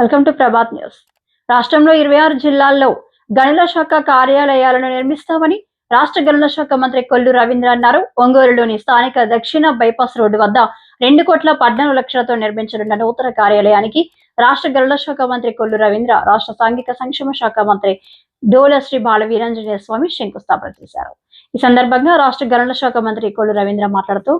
Welcome to Prabhat news. రాష్ట్రంలో ఇరవై ఆరు జిల్లాల్లో గనుల శాఖ కార్యాలయాలను నిర్మిస్తామని రాష్ట్ర గనుల శాఖ మంత్రి కొల్లు రవీంద్ర అన్నారు. ఒంగోలులోని స్థానిక దక్షిణ బైపాస్ రోడ్డు వద్ద రెండు కోట్ల పద్నాలుగు లక్షలతో నిర్మించనున్న నూతన కార్యాలయానికి రాష్ట్ర గనుల శాఖ మంత్రి కొల్లు రవీంద్ర రాష్ట్ర సాంఘిక సంక్షేమ శాఖ మంత్రి డోల శ్రీ బాల వీరాంజనేయ స్వామి శంకుస్థాపన చేశారు. ఈ సందర్భంగా రాష్ట్ర గనుల శాఖ మంత్రి కొల్లు రవీంద్ర మాట్లాడుతూ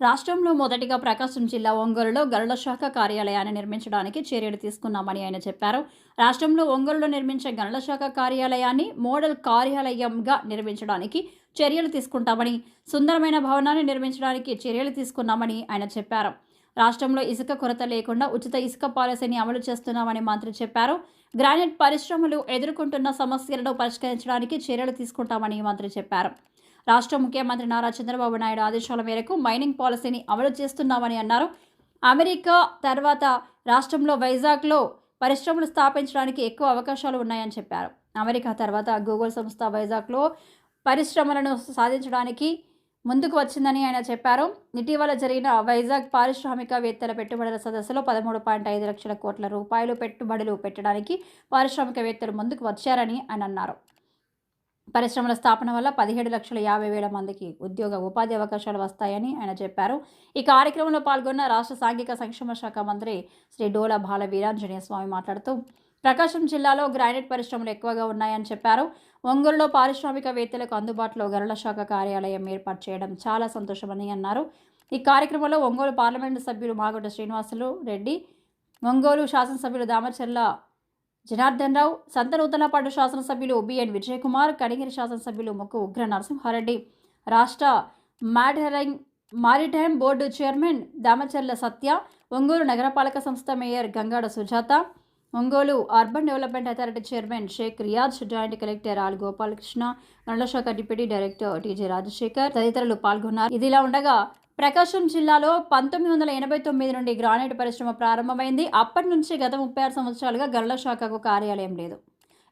రాష్ట్రంలో మొదటిగా ప్రకాశం జిల్లా ఒంగోలులో గరుడ శాఖ కార్యాలయాన్ని నిర్మించడానికి చర్యలు తీసుకున్నామని ఆయన చెప్పారు. రాష్ట్రంలో ఒంగోలులో నిర్మించే గనుల శాఖ కార్యాలయాన్ని మోడల్ కార్యాలయంగా నిర్మించడానికి చర్యలు తీసుకుంటామని సుందరమైన భవనాన్ని నిర్మించడానికి చర్యలు తీసుకున్నామని ఆయన చెప్పారు. రాష్ట్రంలో ఇసుక కొరత లేకుండా ఉచిత ఇసుక పాలసీని అమలు చేస్తున్నామని మంత్రి చెప్పారు. గ్రానైట్ పరిశ్రమలు ఎదుర్కొంటున్న సమస్యలను పరిష్కరించడానికి చర్యలు తీసుకుంటామని మంత్రి చెప్పారు. రాష్ట్ర ముఖ్యమంత్రి నారా చంద్రబాబు నాయుడు ఆదేశాల మేరకు మైనింగ్ పాలసీని అమలు చేస్తున్నామని అన్నారు. అమెరికా తర్వాత రాష్ట్రంలో వైజాగ్లో పరిశ్రమలు స్థాపించడానికి ఎక్కువ అవకాశాలు ఉన్నాయని చెప్పారు. అమెరికా తర్వాత గూగుల్ సంస్థ వైజాగ్లో పరిశ్రమలను సాధించడానికి ముందుకు వచ్చిందని ఆయన చెప్పారు. ఇటీవల జరిగిన వైజాగ్ పారిశ్రామికవేత్తల పెట్టుబడుల సదస్సులో పదమూడు పాయింట్ ఐదు లక్షల కోట్ల రూపాయలు పెట్టుబడులు పెట్టడానికి పారిశ్రామికవేత్తలు ముందుకు వచ్చారని ఆయన అన్నారు. పరిశ్రమల స్థాపన వల్ల పదిహేడు లక్షల యాభై వేల మందికి ఉద్యోగ ఉపాధి అవకాశాలు వస్తాయని ఆయన చెప్పారు. ఈ కార్యక్రమంలో పాల్గొన్న రాష్ట్ర సాంఘిక సంక్షేమ శాఖ మంత్రి శ్రీ డోల బాల వీరాంజనేయ స్వామి మాట్లాడుతూ ప్రకాశం జిల్లాలో గ్రానైట్ పరిశ్రమలు ఎక్కువగా ఉన్నాయని చెప్పారు. ఒంగోలులో పారిశ్రామికవేత్తలకు అందుబాటులో గరుల శాఖ కార్యాలయం ఏర్పాటు చేయడం చాలా సంతోషమని అన్నారు. ఈ కార్యక్రమంలో ఒంగోలు పార్లమెంటు సభ్యులు మాగుంట శ్రీనివాసులు రెడ్డి ఒంగోలు శాసనసభ్యులు దామచర్ల జనార్దన్ రావు సంత నూతనపాడు శాసనసభ్యులు బిఎన్ విజయకుమార్ కడిగిరి శాసనసభ్యులు ముక్కు ఉగ్ర నరసింహారెడ్డి రాష్ట్ర మాడరింగ్ maritime board chairman Damacharla Satya Ongole నగరపాలక సంస్థ mayor Gangada Sujatha Ongole urban development authority chairman Shaik Riyaz joint collector all Gopalakrishna నల్లశాఖ డిప్యూటీ డైరెక్టర్ టీజే రాజశేఖర్ తదితరులు పాల్గొన్నారు. ఇదిలా ఉండగా ప్రకాశం జిల్లాలో పంతొమ్మిది వందల ఎనభై తొమ్మిది నుండి గ్రానైట్ పరిశ్రమ ప్రారంభమైంది. అప్పటి నుంచి గత ముప్పై ఆరు సంవత్సరాలుగా గరుల శాఖకు కార్యాలయం లేదు.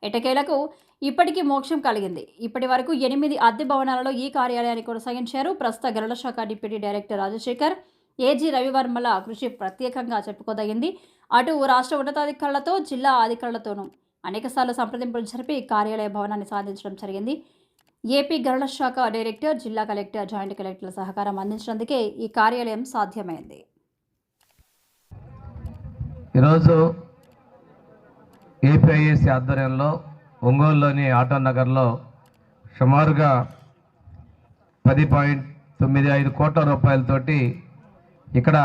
ఎటకేలకు ఇప్పటికీ మోక్షం కలిగింది. ఇప్పటి వరకు ఎనిమిది అద్దె భవనాలలో ఈ కార్యాలయాన్ని కొనసాగించారు. ప్రస్తుత గరుల శాఖ డిప్యూటీ డైరెక్టర్ రాజశేఖర్ ఏజీ రవివర్మల కృషి ప్రత్యేకంగా చెప్పుకోదగింది. అటు రాష్ట్ర ఉన్నతాధికారులతో జిల్లా అధికారులతోనూ అనేకసార్లు సంప్రదింపులు జరిపి కార్యాలయ భవనాన్ని సాధించడం జరిగింది. ఏపీ గరుడ శాఖ డైరెక్టర్ జిల్లా కలెక్టర్ జాయింట్ కలెక్టర్ల సహకారం అందించినందుకే ఈ కార్యాలయం సాధ్యమైంది. ఈరోజు ఏపీఐఎస్సి ఆధ్వర్యంలో ఒంగోలులోని ఆటో నగర్లో సుమారుగా పది పాయింట్ తొమ్మిది ఐదు కోట్ల రూపాయలతోటి ఇక్కడ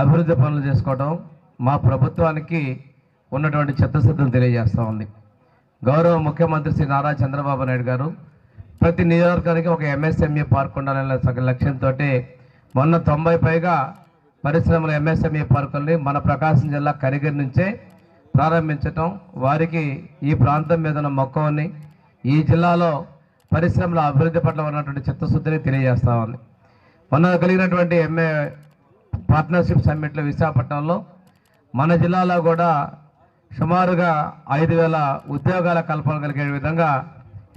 అభివృద్ధి పనులు చేసుకోవడం మా ప్రభుత్వానికి ఉన్నటువంటి చిత్తశుద్ధిని తెలియజేస్తూ ఉంది. గౌరవ ముఖ్యమంత్రి శ్రీ నారా చంద్రబాబు నాయుడు గారు ప్రతి నియోజకవర్గానికి ఒక ఎంఎస్ఎంఈ పార్క్ ఉండాలనే లక్ష్యంతో మొన్న తొంభై పైగా పరిశ్రమల ఎంఎస్ఎంఈ పార్కుల్ని మన ప్రకాశం జిల్లా కరిగిరి నుంచే ప్రారంభించటం వారికి ఈ ప్రాంతం మీద ఉన్న మక్కువని ఈ జిల్లాలో పరిశ్రమల అభివృద్ధి పట్ల ఉన్నటువంటి చిత్తశుద్ధిని తెలియజేస్తా ఉంది. మొన్న కలిగినటువంటి ఎంఏ పార్ట్నర్షిప్ సమ్మిట్లో విశాఖపట్నంలో మన జిల్లాలో కూడా సుమారుగా ఐదు వేల ఉద్యోగాల కల్పన కలిగే విధంగా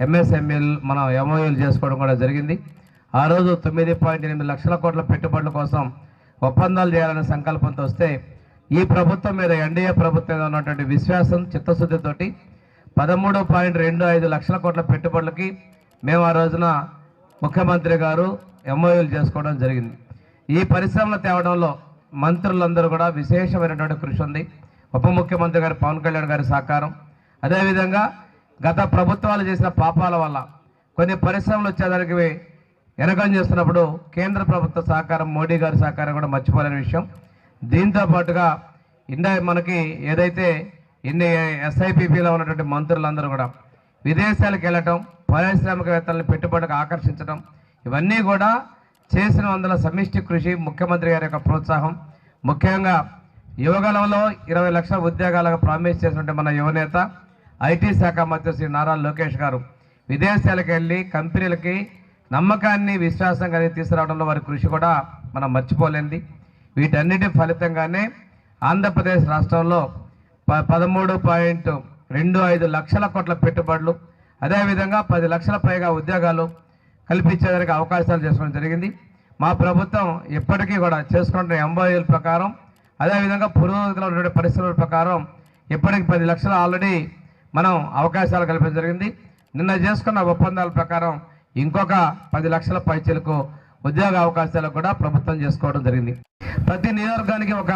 ఎంఎస్ఎంఎల్ మనం ఎంఓఎలు చేసుకోవడం కూడా జరిగింది. ఆ రోజు తొమ్మిది పాయింట్ ఎనిమిది లక్షల కోట్ల పెట్టుబడుల కోసం ఒప్పందాలు చేయాలనే సంకల్పంతో వస్తే ఈ ప్రభుత్వం మీద ఎన్డీఏ ప్రభుత్వం మీద ఉన్నటువంటి విశ్వాసం చిత్తశుద్ధితోటి పదమూడు పాయింట్ రెండు ఐదు లక్షల కోట్ల పెట్టుబడులకి మేము ఆ రోజున ముఖ్యమంత్రి గారు ఎంఓయూలు చేసుకోవడం జరిగింది. ఈ పరిశ్రమలు తేవడంలో మంత్రులందరూ కూడా విశేషమైనటువంటి కృషి ఉంది. ఉప ముఖ్యమంత్రి గారు పవన్ కళ్యాణ్ గారి సహకారం. అదేవిధంగా గత ప్రభుత్వాలు చేసిన పాపాల వల్ల కొన్ని పరిశ్రమలు వచ్చేదానికి వెనకం చేస్తున్నప్పుడు కేంద్ర ప్రభుత్వ సహకారం మోడీ గారి సహకారం కూడా మర్చిపోలేని విషయం. దీంతో పాటుగా ఇండా మనకి ఏదైతే ఇన్ని ఎస్ఐపిపిలో ఉన్నటువంటి మంత్రులందరూ కూడా విదేశాలకు వెళ్ళటం పారిశ్రామికవేత్తలను పెట్టుబడికి ఆకర్షించడం ఇవన్నీ కూడా చేసిన వందల సమిష్టి కృషి ముఖ్యమంత్రి గారి యొక్క ప్రోత్సాహం. ముఖ్యంగా యువగలంలో ఇరవై లక్షల ఉద్యోగాలకు ప్రామిస్ చేసినటువంటి మన యువనేత ఐటీ శాఖ మంత్రి శ్రీ నారా లోకేష్ గారు విదేశాలకు వెళ్ళి కంపెనీలకి నమ్మకాన్ని విశ్వాసం కలిగి తీసుకురావడంలో వారి కృషి కూడా మనం మర్చిపోలేంది వీటన్నిటి ఫలితంగానే ఆంధ్రప్రదేశ్ రాష్ట్రంలో ప పదమూడు పాయింట్ రెండు ఐదు లక్షల కోట్ల పెట్టుబడులు అదేవిధంగా పది లక్షల పైగా ఉద్యోగాలు కల్పించేదానికి అవకాశాలు చేసుకోవడం జరిగింది. మా ప్రభుత్వం ఇప్పటికీ కూడా చేసుకుంటున్న ఎంబోయూల ప్రకారం అదేవిధంగా పురోగతిలో ఉన్నటువంటి పరిస్థితుల ప్రకారం ఇప్పటికి పది లక్షలు ఆల్రెడీ మనం అవకాశాలు కల్పించడం జరిగింది. నిన్న చేసుకున్న ఒప్పందాల ప్రకారం ఇంకొక పది లక్షల పైచలకు ఉద్యోగ అవకాశాలు కూడా ప్రభుత్వం చేసుకోవడం జరిగింది. ప్రతి నియోజకవర్గానికి ఒక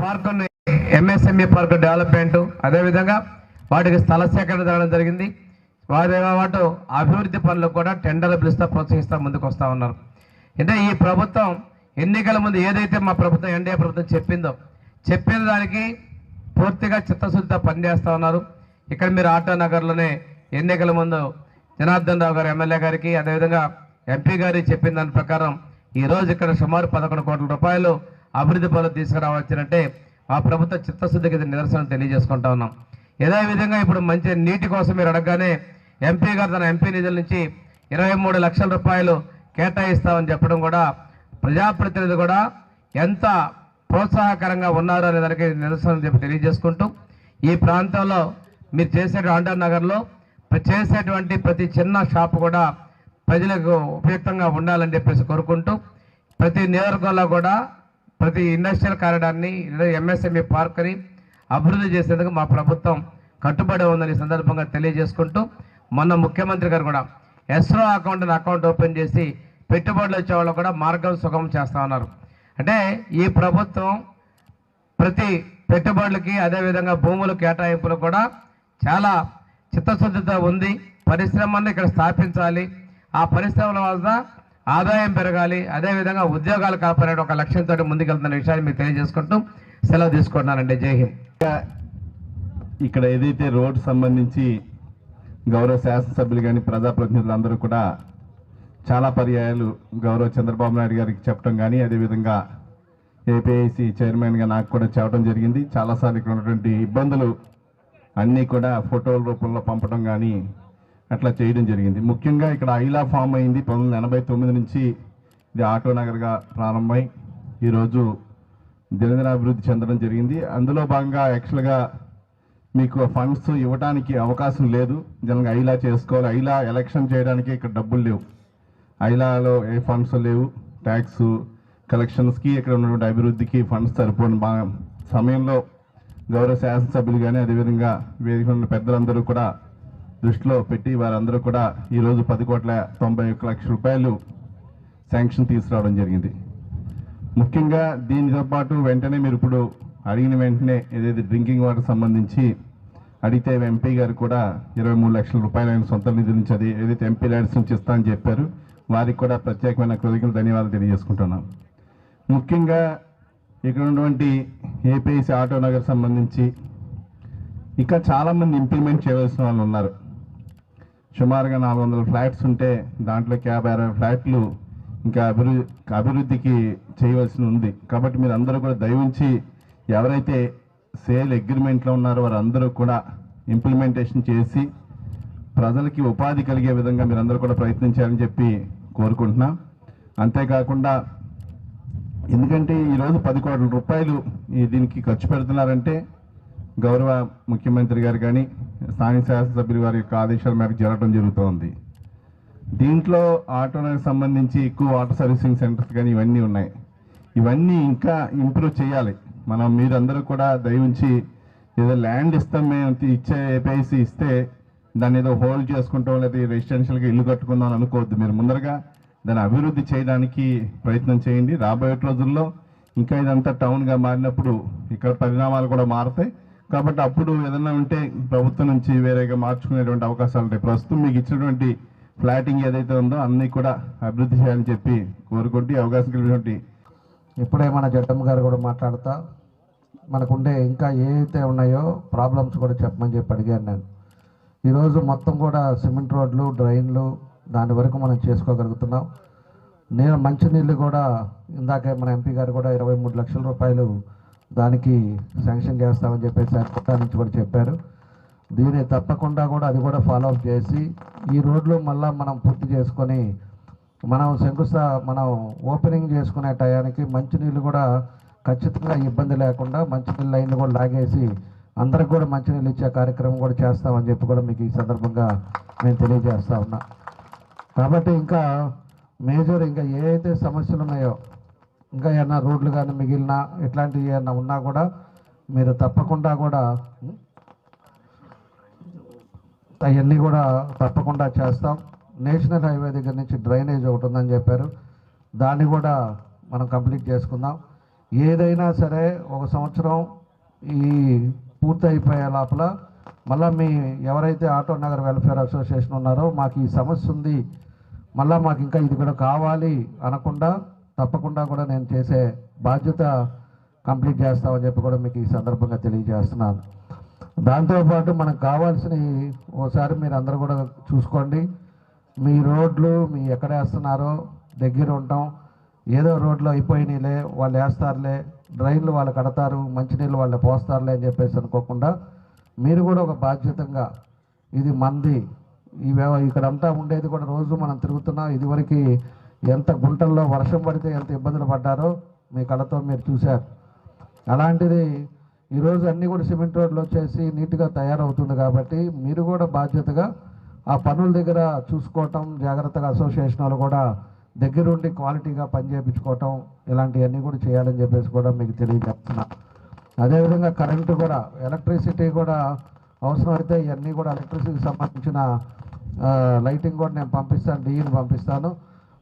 పార్కుని ఎంఎస్ఎంఈ పార్క్ డెవలప్మెంట్ అదేవిధంగా వాటికి స్థల సేకరణ జరగడం జరిగింది. వారి వాటి అభివృద్ధి పనులకు కూడా టెండర్లు పిలుస్తూ ప్రోత్సహిస్తూ ముందుకు వస్తూ ఉన్నారు. అంటే ఈ ప్రభుత్వం ఎన్నికల ముందు ఏదైతే మా ప్రభుత్వం ఎన్డీఏ ప్రభుత్వం చెప్పిందో చెప్పిన దానికి పూర్తిగా చిత్తశుద్ధితో పనిచేస్తూ ఉన్నారు. ఇక్కడ మీరు ఆటో నగర్లోనే ఎన్నికల ముందు జనార్దన్ రావు గారు ఎమ్మెల్యే గారికి అదేవిధంగా ఎంపీ గారి చెప్పిన దాని ప్రకారం ఈరోజు ఇక్కడ సుమారు పదకొండు కోట్ల రూపాయలు అభివృద్ధి పనులు తీసుకురావచ్చారంటే ఆ ప్రభుత్వ చిత్తశుద్ధికి ఇది నిదర్శనం తెలియజేసుకుంటా ఉన్నాం. ఏదే విధంగా ఇప్పుడు మంచి నీటి కోసం మీరు అడగగానే ఎంపీ గారు తన ఎంపీ నిధుల నుంచి ఇరవై మూడు లక్షల రూపాయలు కేటాయిస్తామని చెప్పడం కూడా ప్రజాప్రతినిధి కూడా ఎంత ప్రోత్సాహకరంగా ఉన్నారు అనే దానికి నిరసన చెప్పి తెలియజేసుకుంటూ ఈ ప్రాంతంలో మీరు చేసే ఆండర్ నగర్లో చేసేటువంటి ప్రతి చిన్న షాప్ కూడా ప్రజలకు ఉపయుక్తంగా ఉండాలని చెప్పేసి కోరుకుంటూ ప్రతి నియోజకవర్గంలో కూడా ప్రతి ఇండస్ట్రియల్ కారిడార్ని ఎంఎస్ఎంఈ పార్క్ని అభివృద్ధి చేసేందుకు మా ప్రభుత్వం కట్టుబడి ఉందని సందర్భంగా తెలియజేసుకుంటూ మొన్న ముఖ్యమంత్రి గారు కూడా ఎస్రో అకౌంట్ అకౌంట్ ఓపెన్ చేసి పెట్టుబడులు వచ్చే వాళ్ళు కూడా మార్గం సుగమం చేస్తా ఉన్నారు. అంటే ఈ ప్రభుత్వం ప్రతి పెట్టుబడులకి అదేవిధంగా భూముల కేటాయింపులు కూడా చాలా చిత్తశుద్ధితో ఉంది. పరిశ్రమను ఇక్కడ స్థాపించాలి. ఆ పరిశ్రమల వల్ల ఆదాయం పెరగాలి. అదేవిధంగా ఉద్యోగాలు కాపాడే ఒక లక్ష్యంతో ముందుకెళ్తున్న విషయాన్ని మీకు తెలియజేసుకుంటూ సెలవు తీసుకుంటున్నానండి. జై హింద్. ఇక్కడ ఏదైతే రోడ్ సంబంధించి గౌరవ శాసనసభ్యులు కానీ ప్రజాప్రతినిధులు అందరూ కూడా చాలా పర్యాయాలు గౌరవ చంద్రబాబు నాయుడు గారికి చెప్పడం కానీ అదేవిధంగా ఏపీఐసి చైర్మన్గా నాకు కూడా చెప్పడం జరిగింది. చాలాసార్లు ఇక్కడ ఉన్నటువంటి ఇబ్బందులు అన్నీ కూడా ఫోటోల రూపంలో పంపడం కానీ అట్లా చేయడం జరిగింది. ముఖ్యంగా ఇక్కడ ఐలా ఫామ్ అయింది. పంతొమ్మిది ఎనభై తొమ్మిది నుంచి ఇది ఆటో నగర్గా ప్రారంభమై ఈరోజు దినదిన అభివృద్ధి చెందడం జరిగింది. అందులో భాగంగా యాక్చువల్గా మీకు ఫండ్స్ ఇవ్వడానికి అవకాశం లేదు. జనంగా ఐలా చేసుకోవాలి. ఐలా ఎలక్షన్ చేయడానికి ఇక్కడ డబ్బులు లేవు. ఐలాలో ఏ ఫండ్స్ లేవు ట్యాక్స్ కలెక్షన్స్కి ఇక్కడ ఉన్నటువంటి అభివృద్ధికి ఫండ్స్ సరిపోని బాగా సమయంలో గౌరవ శాసనసభ్యులు కానీ అదేవిధంగా వేదిక ఉన్న పెద్దలందరూ కూడా దృష్టిలో పెట్టి వారందరూ కూడా ఈరోజు పది కోట్ల తొంభై ఒక్క లక్షల రూపాయలు శాంక్షన్ తీసుకురావడం జరిగింది. ముఖ్యంగా దీనితో పాటు వెంటనే మీరు ఇప్పుడు అడిగిన వెంటనే ఏదైతే డ్రింకింగ్ వాటర్ సంబంధించి అడిగితే ఎంపీ గారు కూడా ఇరవై మూడు లక్షల రూపాయలు ఆయన సొంత నిధుల నుంచి అది ఏదైతే ఎంపీ ల్యాడ్స్ నుంచి ఇస్తా అని చెప్పారు వారికి కూడా ప్రత్యేకమైన కృతజ్ఞతలు ధన్యవాదాలు తెలియజేసుకుంటున్నాం. ముఖ్యంగా ఇక్కడ ఉన్నటువంటి ఏపీఎస్సీ ఆటో నగర్ సంబంధించి ఇంకా చాలామంది ఇంప్లిమెంట్ చేయవలసిన వాళ్ళు ఉన్నారు. సుమారుగా నాలుగు వందల ఫ్లాట్స్ ఉంటే దాంట్లోకి యాభై అరవై ఫ్లాట్లు ఇంకా అభివృద్ధి అభివృద్ధికి చేయవలసి ఉంది. కాబట్టి మీరు అందరూ కూడా దయవించి ఎవరైతే సేల్ అగ్రిమెంట్లో ఉన్నారో వారందరూ కూడా ఇంప్లిమెంటేషన్ చేసి ప్రజలకి ఉపాధి కలిగే విధంగా మీరందరూ కూడా ప్రయత్నించాలని చెప్పి కోరుకుంటున్నాం. అంతేకాకుండా ఎందుకంటే ఈరోజు పది కోట్ల రూపాయలు దీనికి ఖర్చు పెడుతున్నారంటే గౌరవ ముఖ్యమంత్రి గారు కానీ స్థానిక శాసనసభ్యులు వారి యొక్క ఆదేశాల మేరకు జరగడం జరుగుతోంది. దీంట్లో ఆటోలకు సంబంధించి ఎక్కువ వాటర్ సర్వీసింగ్ సెంటర్స్ కానీ ఇవన్నీ ఉన్నాయి. ఇవన్నీ ఇంకా ఇంప్రూవ్ చేయాలి. మనం మీరందరూ కూడా దయవుంచి ఏదో ల్యాండ్ ఇస్తాం మేము ఇచ్చే ఏపీఐసి ఇస్తే దాన్ని ఏదో హోల్డ్ చేసుకుంటాం లేదా రెసిడెన్షియల్గా ఇల్లు కట్టుకుందాం అనుకోవద్దు. మీరు ముందరగా దాన్ని అభివృద్ధి చేయడానికి ప్రయత్నం చేయండి. రాబోయే రోజుల్లో ఇంకా ఇదంతా టౌన్గా మారినప్పుడు ఇక్కడ పరిణామాలు కూడా మారుతాయి. కాబట్టి అప్పుడు ఏదైనా ఉంటే ప్రభుత్వం నుంచి వేరేగా మార్చుకునేటువంటి అవకాశాలు ఉంటాయి. ప్రస్తుతం మీకు ఇచ్చినటువంటి ఫ్లాటింగ్ ఏదైతే ఉందో అన్నీ కూడా అభివృద్ధి చేయాలని చెప్పి కోరుకుంటూ అవకాశం కలిగినటువంటి ఇప్పుడే మన జట్టమ్మ గారు కూడా మాట్లాడుతా మనకుండే ఇంకా ఏవైతే ఉన్నాయో ప్రాబ్లమ్స్ కూడా చెప్పమని చెప్పి అడిగాను నేను. ఈరోజు మొత్తం కూడా సిమెంట్ రోడ్లు డ్రైన్లు దాని వరకు మనం చేసుకోగలుగుతున్నాం. నేను మంచినీళ్ళు కూడా ఇందాకే మన ఎంపీ గారు కూడా ఇరవై మూడు లక్షల రూపాయలు దానికి శాంక్షన్ చేస్తామని చెప్పేసి అధికారుల నుంచి కూడా చెప్పారు. దీన్ని తప్పకుండా కూడా అది కూడా ఫాలో అప్ చేసి ఈ రోడ్లు మళ్ళీ మనం పూర్తి చేసుకొని మనం శంకుస్థా మనం ఓపెనింగ్ చేసుకునే టయానికి మంచినీళ్ళు కూడా ఖచ్చితంగా ఇబ్బంది లేకుండా మంచినీళ్ళ లైన్లు కూడా లాగేసి అందరికి కూడా మంచినీళ్ళు ఇచ్చే కార్యక్రమం కూడా చేస్తామని చెప్పి కూడా మీకు ఈ సందర్భంగా నేను తెలియజేస్తా ఉన్నా. కాబట్టి ఇంకా మేజర్ ఇంకా ఏదైతే సమస్యలు ఉన్నాయో ఇంకా ఏమన్నా రోడ్లు కానీ మిగిలిన ఇట్లాంటివి ఏమన్నా ఉన్నా కూడా మీరు తప్పకుండా కూడా అవన్నీ కూడా తప్పకుండా చేస్తాం. నేషనల్ హైవే దగ్గర నుంచి డ్రైనేజ్ ఒకటి ఉందని చెప్పారు. దాన్ని కూడా మనం కంప్లీట్ చేసుకుందాం. ఏదైనా సరే ఒక సంవత్సరం ఈ పూర్తి అయిపోయే లోపల మళ్ళీ మీ ఎవరైతే ఆటో నగర్ వెల్ఫేర్ అసోసియేషన్ ఉన్నారో మాకు ఈ సమస్య ఉంది మళ్ళీ మాకు ఇంకా ఇది కూడా కావాలి అనకుండా తప్పకుండా కూడా నేను చేసే బాధ్యత కంప్లీట్ చేస్తామని చెప్పి కూడా మీకు ఈ సందర్భంగా తెలియజేస్తున్నాను. దాంతోపాటు మనకు కావాల్సిన ఓసారి మీరు అందరూ కూడా చూసుకోండి. మీ రోడ్లు మీ ఎక్కడ వేస్తున్నారో దగ్గర ఉంటాం. ఏదో రోడ్లు అయిపోయినాయిలే వాళ్ళు వేస్తారులే డ్రైన్లు వాళ్ళు కడతారు మంచినీళ్ళు వాళ్ళు పోస్తారులే అని చెప్పేసి అనుకోకుండా మీరు కూడా ఒక బాధ్యతంగా ఇది మంది ఈ ఇక్కడంతా ఉండేది కూడా రోజు మనం తిరుగుతున్నాం ఇదివరకు ఎంత గుంటల్లో వర్షం పడితే ఎంత ఇబ్బందులు పడ్డారో మీ కళతో మీరు చూశారు. అలాంటిది ఈరోజు అన్నీ కూడా సిమెంట్ రోడ్లు వచ్చేసి నీట్గా తయారవుతుంది కాబట్టి మీరు కూడా బాధ్యతగా ఆ పనుల దగ్గర చూసుకోవటం జాగ్రత్తగా అసోసియేషన్ వాళ్ళు కూడా దగ్గరుండి క్వాలిటీగా పని చేయించుకోవటం ఇలాంటివన్నీ కూడా చేయాలని చెప్పేసి కూడా మీకు తెలియజేస్తున్నా. అదేవిధంగా కరెంటు కూడా ఎలక్ట్రిసిటీ కూడా అవసరమైతే ఇవన్నీ కూడా ఎలక్ట్రిసిటీకి సంబంధించిన లైటింగ్ కూడా నేను పంపిస్తాను డీఈని పంపిస్తాను.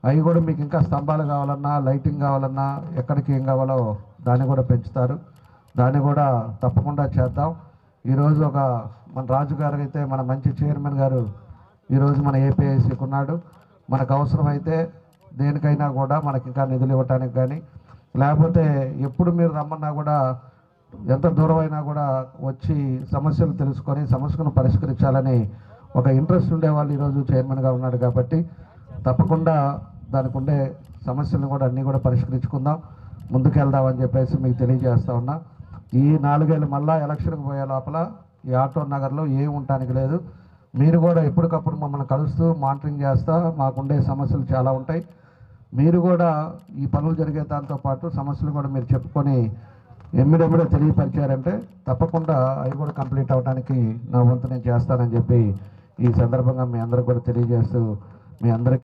అవి కూడా మీకు ఇంకా స్తంభాలు కావాలన్నా లైటింగ్ కావాలన్నా ఎక్కడికి ఏం కావాలో దాన్ని కూడా పెంచుతారు. దాన్ని కూడా తప్పకుండా చేద్దాం. ఈరోజు ఒక మన రాజు గారు అయితే మన మంచి చైర్మన్ గారు ఈరోజు మన ఏపీఐసీకి ఉన్నాడు. మనకు అవసరమైతే దేనికైనా కూడా మనకి ఇంకా నిధులు ఇవ్వటానికి కానీ లేకపోతే ఎప్పుడు మీరు రమ్మన్నా కూడా ఎంత దూరం అయినా కూడా వచ్చి సమస్యలు తెలుసుకొని సమస్యను పరిష్కరించాలని ఒక ఇంట్రెస్ట్ ఉండే వాళ్ళు ఈరోజు చైర్మన్గా ఉన్నాడు కాబట్టి తప్పకుండా దానికి ఉండే సమస్యలను కూడా అన్నీ కూడా పరిష్కరించుకుందాం ముందుకెళ్దామని చెప్పేసి మీకు తెలియజేస్తా ఉన్నా. ఈ నాలుగేళ్ళు మళ్ళా ఎలక్షన్కి పోయే లోపల ఈ ఆటో నగర్లో ఏం ఉండటానికి లేదు. మీరు కూడా ఎప్పటికప్పుడు మమ్మల్ని కలుస్తూ మానిటరింగ్ చేస్తా మాకుండే సమస్యలు చాలా ఉంటాయి. మీరు కూడా ఈ పనులు జరిగే దాంతో పాటు సమస్యలు కూడా మీరు చెప్పుకొని ఎమ్మిడెమ్మిడో తెలియపరిచారంటే తప్పకుండా అవి కూడా కంప్లీట్ అవడానికి నా వంతు నేను చేస్తానని చెప్పి ఈ సందర్భంగా మీ అందరికి కూడా తెలియజేస్తూ మీ అందరికీ